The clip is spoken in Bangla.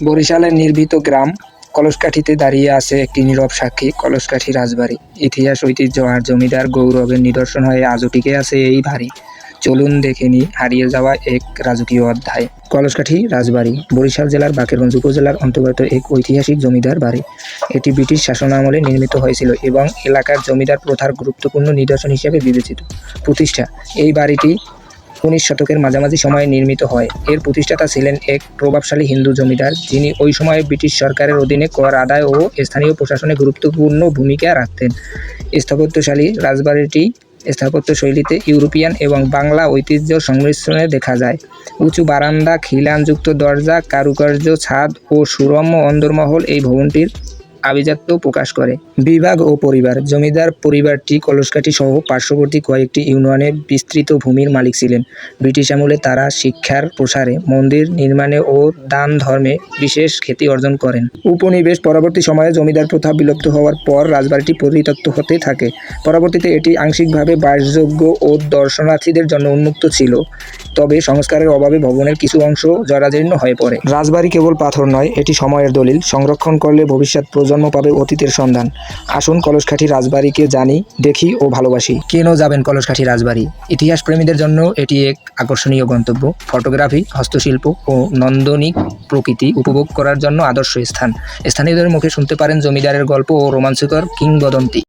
বরিশালের নির্ভীত গ্রাম কলসকাঠিতে দাঁড়িয়ে আছে একটি নীরব সাক্ষী, কলসকাঠি রাজবাড়ি। ইতিহাস, ঐতিহ্য আর জমিদার গৌরবের নিদর্শন হয়ে আজও টিকে আছে এই বাড়ি। চলুন দেখে নি হারিয়ে যাওয়া এক রাজকীয় অধ্যায়। কলসকাঠি রাজবাড়ি, বরিশাল জেলার বাকেরগঞ্জ উপজেলার অন্তর্গত এক ঐতিহাসিক জমিদার বাড়ি। এটি ব্রিটিশ শাসনামলে নির্মিত হয়েছিল এবং এলাকার জমিদার প্রথার গুরুত্বপূর্ণ নিদর্শন হিসেবে বিবেচিত। প্রতিষ্ঠা, এই বাড়িটি উনিশ শতকের মাঝামাঝি সময়ে নির্মিত হয়। এর প্রতিষ্ঠাতা ছিলেন এক প্রভাবশালী হিন্দু জমিদার, যিনি ওই সময়ে ব্রিটিশ সরকারের অধীনে কর আদায় ও স্থানীয় প্রশাসনে গুরুত্বপূর্ণ ভূমিকা রাখতেন। স্থাপত্যশালী রাজবাড়িটি স্থাপত্য শৈলীতে ইউরোপিয়ান এবং বাংলা ঐতিহ্য সংমিশ্রণে দেখা যায়। উঁচু বারান্দা, খিলানযুক্ত দরজা, কারুকার্য, ছাদ ও সুরম্য অন্দরমহল এই ভবনটির আভিজাত্য প্রকাশ করে। বিভাগ ও পরিবার, জমিদার পরিবারটি কলসকাঠি সহ পার্শ্ববর্তী কয়েকটি ইউনিয়নে বিস্তৃত ভূমির মালিক ছিলেন। ব্রিটিশ আমলে তারা শিক্ষার প্রসারে, মন্দির নির্মাণে ও দান ধর্মে বিশেষ খ্যাতি অর্জন করেন। উপনিবেশ পরবর্তী সময়ে জমিদার প্রথা বিলুপ্ত হওয়ার পর রাজবাড়িটি পরিত্যক্ত হতে থাকে। পরবর্তীতে এটি আংশিকভাবে বাসযোগ্য ও দর্শনার্থীদের জন্য উন্মুক্ত ছিল। তবে সংস্কারের অভাবে ভবনের কিছু অংশ জরাজীর্ণ হয়ে পড়ে। রাজবাড়ি কেবল পাথর নয় এটি সময়ের দলিল। সংরক্ষণ করলে ভবিষ্যৎ প্রজন্ম পাবে অতীতের সন্ধান। আসুন কলসকাঠি রাজবাড়িকে জানি দেখি ও ভালোবাসি। কেন যাবেন কলসকাঠি রাজবাড়ি? ইতিহাস প্রেমীদের জন্য এটি এক আকর্ষণীয় গন্তব্য। ফটোগ্রাফি হস্তশিল্প ও নন্দনিক প্রকৃতি উপভোগ করার জন্য আদর্শ স্থান। স্থানীয়দের মুখে শুনতে পারেন জমিদারের গল্প ও রোমাঞ্চকর কিংবদন্তি।